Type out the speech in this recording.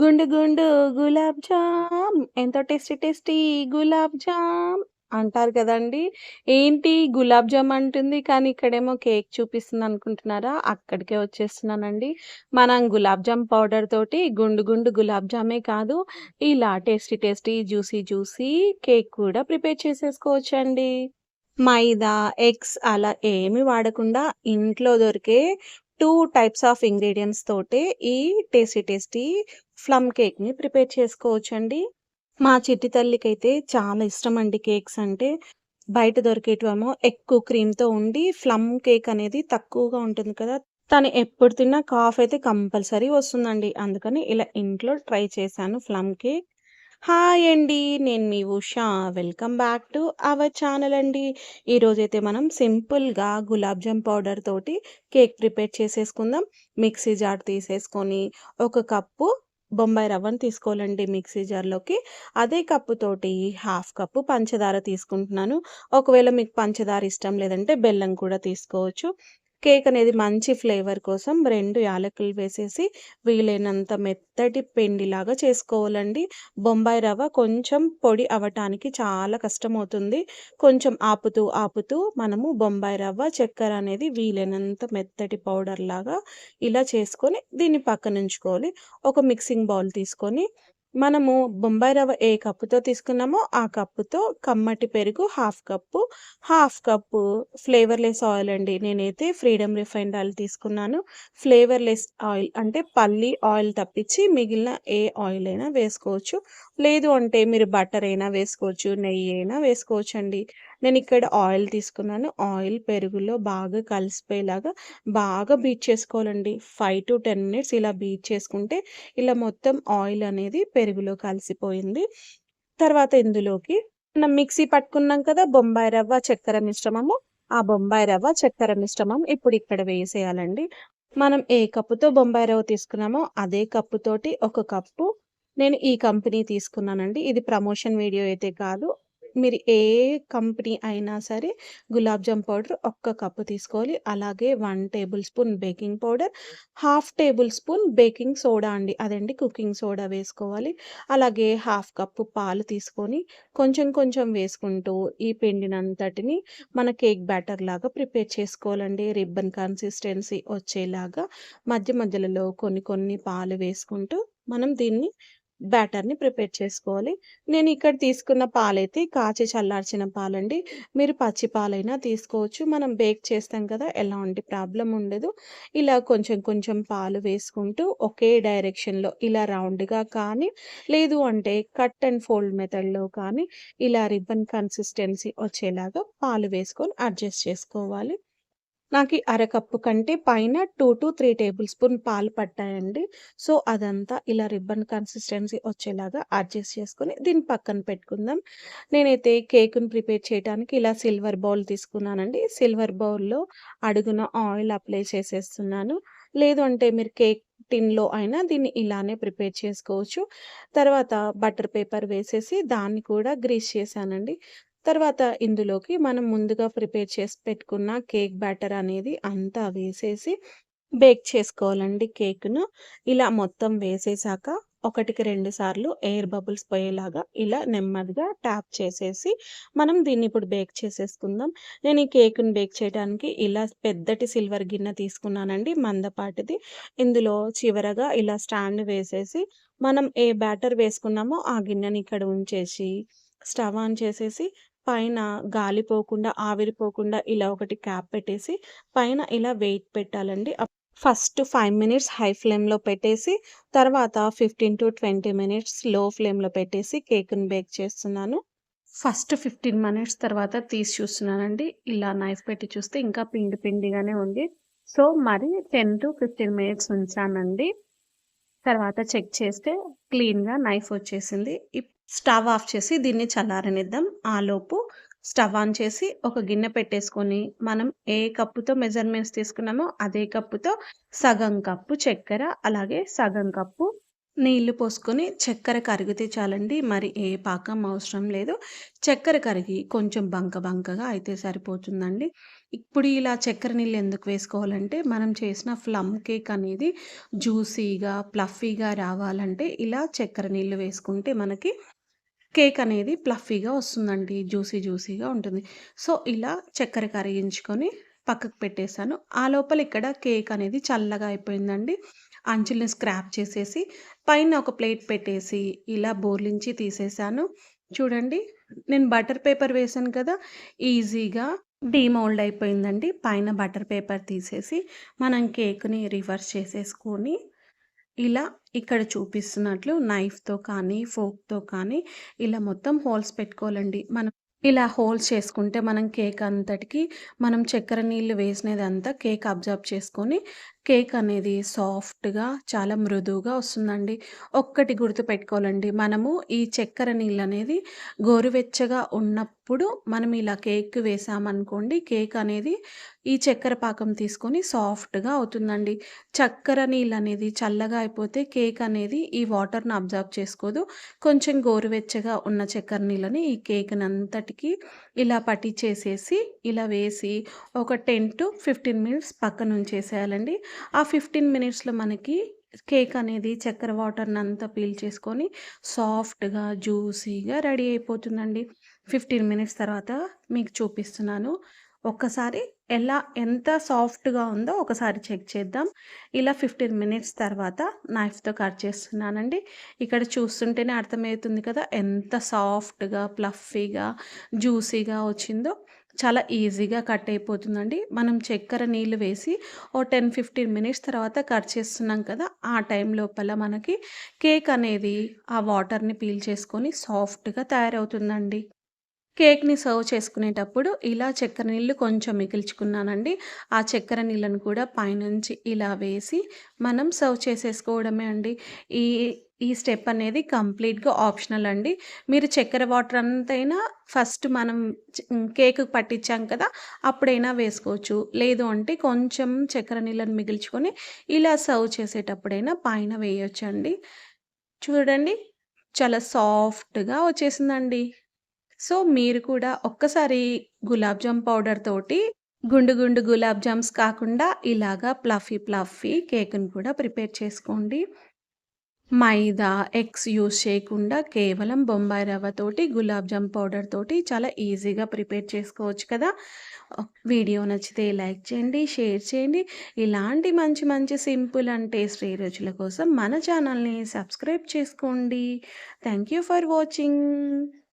గుండు గుండు గులాబ్ జామ్ ఎంతో టేస్టీ టేస్టీ గులాబ్ జామ్ అంటారు కదండి ఏంటి గులాబ్ జామ్ అంటుంది. కానీ ఇక్కడేమో కేక్ చూపిస్తుంది అనుకుంటున్నారా? అక్కడికే వచ్చేస్తున్నానండి. మనం గులాబ్ జామ్ పౌడర్ తోటి గుండు గుండు గులాబ్ జామే కాదు, ఇలా tasty tasty, juicy juicy cake కూడా ప్రిపేర్ చేసేసుకోవచ్చండి. మైదా, ఎగ్స్ అలా ఏమి వాడకుండా ఇంట్లో దొరికే టూ టైప్స్ ఆఫ్ ఇంగ్రీడియంట్స్ తోటే ఈ టేస్టీ టేస్టీ ఫ్లమ్ కేక్‌ని ప్రిపేర్ చేసుకోవచ్చండి. మా చిట్టి తల్లికి అయితే చాలా ఇష్టం అండి కేక్స్ అంటే. బయట దొరికేటివేమో ఎక్కువ క్రీమ్‌తో ఉండి ఫ్లమ్ కేక్ అనేది తక్కువగా ఉంటుంది కదా! తను ఎప్పుడు తిన్నా కాఫ్ అయితే కంపల్సరీ వస్తుందండి. అందుకని ఇలా ఇంట్లో ట్రై చేశాను ప్లమ్ కేక్. హాయ్ అండి. నేను మీ Usha. Welcome back to our channel అండి. ఈరోజైతే మనం సింపుల్‌గా గులాబ్ జామ్ పౌడర్ తోటి కేక్ ప్రిపేర్ చేసేసుకుందాం. మిక్సీ జార్ తీసేసుకొని, ఒక కప్పు బొంబాయి రవ్వను తీసుకోవాలండి మిక్సీ జార్‌లోకి. అదే కప్పుతోటి హాఫ్ కప్పు పంచదార తీసుకుంటున్నాను. ఒకవేళ మీకు పంచదార ఇష్టం లేదంటే బెల్లం కూడా తీసుకోవచ్చు. కేక్ అనేది మంచి ఫ్లేవర్ కోసం రెండు యాలకులు వేసేసి, వీలైనంత మెత్తటి పిండిలాగా చేసుకోవాలండి. బొంబాయి రవ్వ కొంచెం పొడి అవ్వటానికి చాలా కష్టమవుతుంది. కొంచెం ఆపుతూ, ఆపుతూ మనము బొంబాయి రవ్వ, చక్కెర అనేది వీలైనంత మెత్తటి పౌడర్‌లాగా ఇలా చేసుకొని దీన్ని పక్కనుంచుకోవాలి. ఒక మిక్సింగ్ బౌల్ తీసుకొని, మనము బొంబాయి రవ్వ ఏ కప్పుతో తీసుకున్నామో ఆ కప్పుతో కమ్మటి పెరుగు half cup, half cup flavourless oil అండి. నేనైతే ఫ్రీడమ్ రిఫైన్డ్ ఆయిల్ తీసుకున్నాను. ఫ్లేవర్‌లెస్ ఆయిల్ అంటే పల్లి ఆయిల్ తప్పించి మిగిలిన ఏ ఆయిల్ అయినా వేసుకోవచ్చు. లేదు అంటే మీరు బటర్ అయినా వేసుకోవచ్చు, నెయ్యి అయినా నేను ఇక్కడ ఆయిల్ తీసుకున్నాను. ఆయిల్ పెరుగులో బాగా కలిసిపోయేలాగా బాగా బీట్ చేసుకోవాలండి. 5-10 మినిట్స్ ఇలా బీట్ చేసుకుంటే, ఇలా మొత్తం ఆయిల్ అనేది పెరుగులో కలిసిపోయింది. తర్వాత ఇందులోకి మనం మిక్సీ పట్టుకున్నాం కదా! బొంబాయి రవ్వ, చక్కెర మిశ్రమము. ఆ బొంబాయి రవ్వ, చక్కెర మిశ్రమం ఇప్పుడు ఇక్కడ వేసేయాలండి. మనం ఏ కప్పుతో బొంబాయి రవ్వ తీసుకున్నామో అదే కప్పుతోటి ఒక కప్పు నేను ఈ కంపెనీ తీసుకున్నానండి. ఇది ప్రమోషన్ వీడియో అయితే కాదు. మీరు ఏ కంపెనీ అయినా సరే గులాబ్ జామ్ పౌడర్ ఒక్క కప్పు తీసుకోవాలి. అలాగే one tablespoon baking powder, half tablespoon baking soda అండి. అదండి కుకింగ్ సోడా వేసుకోవాలి. అలాగే హాఫ్ కప్పు పాలు తీసుకొని, కొంచెం కొంచెం వేసుకుంటూ ఈ పిండినంతటిని మన కేక్ బ్యాటర్ లాగా ప్రిపేర్ చేసుకోవాలండి. రిబ్బన్ కన్సిస్టెన్సీ వచ్చేలాగా మధ్య మధ్యలలో కొన్ని కొన్ని పాలు వేసుకుంటూ మనం దీన్ని బ్యాటర్‌ని ప్రిపేర్ చేసుకోవాలి. నేను ఇక్కడ తీసుకున్న పాలైతే కాచి చల్లార్చిన పాలండి. మీరు పచ్చి పాలైనా తీసుకోవచ్చు. మనం బేక్ చేస్తాం కదా! ఎలాంటి ప్రాబ్లం ఉండదు. ఇలా కొంచెం కొంచెం పాలు వేసుకుంటూ ఒకే డైరెక్షన్‌లో ఇలా రౌండ్‌గా కానీ, లేదు అంటే కట్ అండ్ ఫోల్డ్ మెథడ్‌లో కానీ ఇలా రిబ్బన్ కన్సిస్టెన్సీ వచ్చేలాగా పాలు వేసుకొని అడ్జస్ట్ చేసుకోవాలి. నాకు అరకప్పు కంటే పైన 2-3 టేబుల్ స్పూన్ పాలు పట్టాయండి. సో, అదంతా ఇలా రిబ్బన్ కన్సిస్టెన్సీ వచ్చేలాగా అడ్జస్ట్ చేసుకొని దీన్ని పక్కన పెట్టుకుందాం. నేనైతే కేక్ను ప్రిపేర్ చేయడానికి ఇలా సిల్వర్ బౌల్ తీసుకున్నానండి. సిల్వర్ బౌల్‌లో అడుగున ఆయిల్ అప్లై చేసేస్తున్నాను. లేదు అంటే మీరు కేక్ టిన్‌లో అయినా దీన్ని ఇలానే ప్రిపేర్ చేసుకోవచ్చు. తర్వాత బటర్ పేపర్ వేసేసి దాన్ని కూడా గ్రీస్ చేశానండి. తర్వాత ఇందులోకి మనం ముందుగా ప్రిపేర్ చేసి పెట్టుకున్న కేక్ బ్యాటర్ అనేది అంతా వేసేసి బేక్ చేసుకోవాలండి కేక్‌ను. ఇలా మొత్తం వేసేసాక ఒకటికి రెండు సార్లు ఎయిర్ బబుల్స్ పోయేలాగా ఇలా నెమ్మదిగా ట్యాప్ చేసేసి మనం దీన్ని ఇప్పుడు బేక్ చేసేసుకుందాం. నేను ఈ కేక్‌ని బేక్ చేయడానికి ఇలా పెద్దటి సిల్వర్ గిన్నె తీసుకున్నానండి మందపాటిది. ఇందులో చివరగా ఇలా స్టాండ్ వేసేసి మనం ఏ బ్యాటర్ వేసుకున్నామో ఆ గిన్నెని ఇక్కడ ఉంచేసి, స్టవ్ ఆన్ చేసేసి పైన గాలి పోకుండా, ఇలా ఒకటి క్యాప్ పెట్టేసి పైన ఇలా వెయిట్ పెట్టాలండి. ఫస్ట్ ఫైవ్ మినిట్స్ హై ఫ్లేమ్‌లో పెట్టేసి, తర్వాత 15-20 మినిట్స్లో ఫ్లేమ్‌లో పెట్టేసి కేక్‌ని బేక్ చేస్తున్నాను. ఫస్ట్ 15 మినిట్స్ తర్వాత తీసి చూస్తున్నానండి. ఇలా నైఫ్ పెట్టి చూస్తే ఇంకా పిండి పిండిగానే ఉంది. సో, మరి 10-15 మినిట్స్ ఉంచానండి. తర్వాత చెక్ చేస్తే క్లీన్‌గా నైఫ్ వచ్చేసింది. స్టవ్ ఆఫ్ చేసి దీన్ని చల్లారనిద్దాం. ఆలోపు స్టవ్ ఆన్ చేసి ఒక గిన్నె పెట్టేసుకొని, మనం ఏ కప్పుతో మెజర్‌మెంట్స్ తీసుకున్నామో అదే కప్పుతో సగం కప్పు చక్కెర, అలాగే సగం కప్పు నీళ్ళు పోసుకొని చక్కెర కరిగితే చాలండి. మరి ఏ పాకం అవసరం లేదు. చక్కెర కరిగి కొంచెం బంక బంకగా అయితే సరిపోతుందండి. ఇప్పుడు ఇలా చక్కెర నీళ్ళు ఎందుకు వేసుకోవాలంటే, మనం చేసిన ప్లమ్ కేక్ అనేది జ్యూసీగా, ప్లఫీగా రావాలంటే ఇలా చక్కెర నీళ్ళు వేసుకుంటే మనకి కేక్ అనేది ప్లఫీగా వస్తుందండి. జ్యూసీ జ్యూసీగా ఉంటుంది. సో, ఇలా చక్కెర కరిగించుకొని పక్కకు పెట్టేసాను. ఆ లోపల ఇక్కడ కేక్ అనేది చల్లగా అయిపోయిందండి. అంచుల్ని స్క్రాప్ చేసేసి పైన ఒక ప్లేట్ పెట్టేసి ఇలా బోర్లించి తీసేసాను. చూడండి నేను బటర్ పేపర్ వేశాను కదా! ఈజీగా డీమోల్డ్ అయిపోయిందండి. పైన బటర్ పేపర్ తీసేసి మనం కేక్‌ని రివర్స్ చేసేసుకొని ఇలా ఇక్కడ చూపిస్తున్నట్లు నైఫ్‌తో కానీ, ఫోక్తో కానీ ఇలా మొత్తం హోల్స్ పెట్టుకోవాలండి. మనం ఇలా హోల్స్ చేసుకుంటే మనం కేక్ అంతటికి మనం చక్కెర నీళ్ళు వేసినదంతా కేక్ అబ్జర్బ్ చేసుకొని కేక్ అనేది సాఫ్ట్‌గా చాలా మృదువుగా వస్తుందండి. ఒక్కటి గుర్తుపెట్టుకోవాలండి. మనము ఈ చక్కెర నీళ్ళనేది గోరువెచ్చగా ఉన్నప్పుడు మనం ఇలా కేక్ వేసామనుకోండి కేక్ అనేది ఈ చక్కెర పాకం తీసుకొని సాఫ్ట్‌గా అవుతుందండి. చక్కెర నీళ్ళు అనేది చల్లగా అయిపోతే కేక్ అనేది ఈ వాటర్‌ని అబ్జర్బ్ చేసుకోదు. కొంచెం గోరువెచ్చగా ఉన్న చక్కెర నీళ్ళని ఈ కేక్ని అంతటికి ఇలా పట్టించేసేసి ఇలా వేసి ఒక 10-15 మినిట్స్ పక్కనుంచేసేయాలండి. ఆ 15 మినిట్స్‌లో మనకి కేక్ అనేది చక్కెర వాటర్‌నంతా పీల్చేసుకొని సాఫ్ట్‌గా, జ్యూసీగా రెడీ అయిపోతుందండి. 15 మినిట్స్ తర్వాత మీకు చూపిస్తున్నాను. ఒక్కసారి ఎలా ఎంత సాఫ్ట్‌గా ఉందో ఒకసారి చెక్ చేద్దాం. ఇలా 15 మినిట్స్ తర్వాత నైఫ్‌తో కట్ చేస్తున్నానండి. ఇక్కడ చూస్తుంటేనే అర్థమవుతుంది కదా! ఎంత సాఫ్ట్‌గా, ప్లఫీగా జ్యూసీగా వచ్చిందో. చాలా ఈజీగా కట్ అయిపోతుందండి. మనం చక్కెర నీళ్ళు వేసి ఓ 10, 15 మినిట్స్ తర్వాత కట్ చేస్తున్నాం కదా! ఆ టైం లోపల మనకి కేక్ అనేది ఆ వాటర్‌ని పీల్ చేసుకొని సాఫ్ట్‌గా తయారవుతుందండి. కేక్‌ని సర్వ్ చేసుకునేటప్పుడు ఇలా చక్కెర నీళ్ళు కొంచెం మిగిల్చుకున్నానండి. ఆ చక్కెర నీళ్ళను కూడా పైనుంచి ఇలా వేసి మనం సర్వ్ చేసేసుకోవడమే అండి. ఈ ఈ స్టెప్ అనేది కంప్లీట్‌గా ఆప్షనల్ అండి. మీరు చక్కెర వాటర్ అంతైనా ఫస్ట్ మనం కేక్ కేక్‌కి పట్టించాం కదా! అప్పుడైనా వేసుకోవచ్చు. లేదు అంటే కొంచెం చక్కెర నీళ్ళని మిగిల్చుకొని ఇలా సర్వ్ చేసేటప్పుడైనా పైన వేయొచ్చండి. చూడండి చాలా సాఫ్ట్‌గా వచ్చేసిందండి. సో, మీరు కూడా ఒక్కసారి గులాబ్ జామ్ పౌడర్ తోటి గుండు గుండు గులాబ్ జామ్స్ కాకుండా ఇలాగా ప్లఫీ ప్లఫీ కేక్‌ని కూడా ప్రిపేర్ చేసుకోండి. మైదా, ఎగ్స్ యూజ్ చేయకుండా కేవలం బొంబాయి రవ్వతోటి గులాబ్ జామ్ పౌడర్ తోటి చాలా ఈజీగా ప్రిపేర్ చేసుకోవచ్చు కదా! వీడియో నచ్చితే లైక్ చేయండి, షేర్ చేయండి. ఇలాంటి మంచి మంచి సింపుల్ అండ్ టేస్టీ రుచుల కోసం మన ఛానల్‌ని సబ్స్క్రైబ్ చేసుకోండి. Thank you for watching.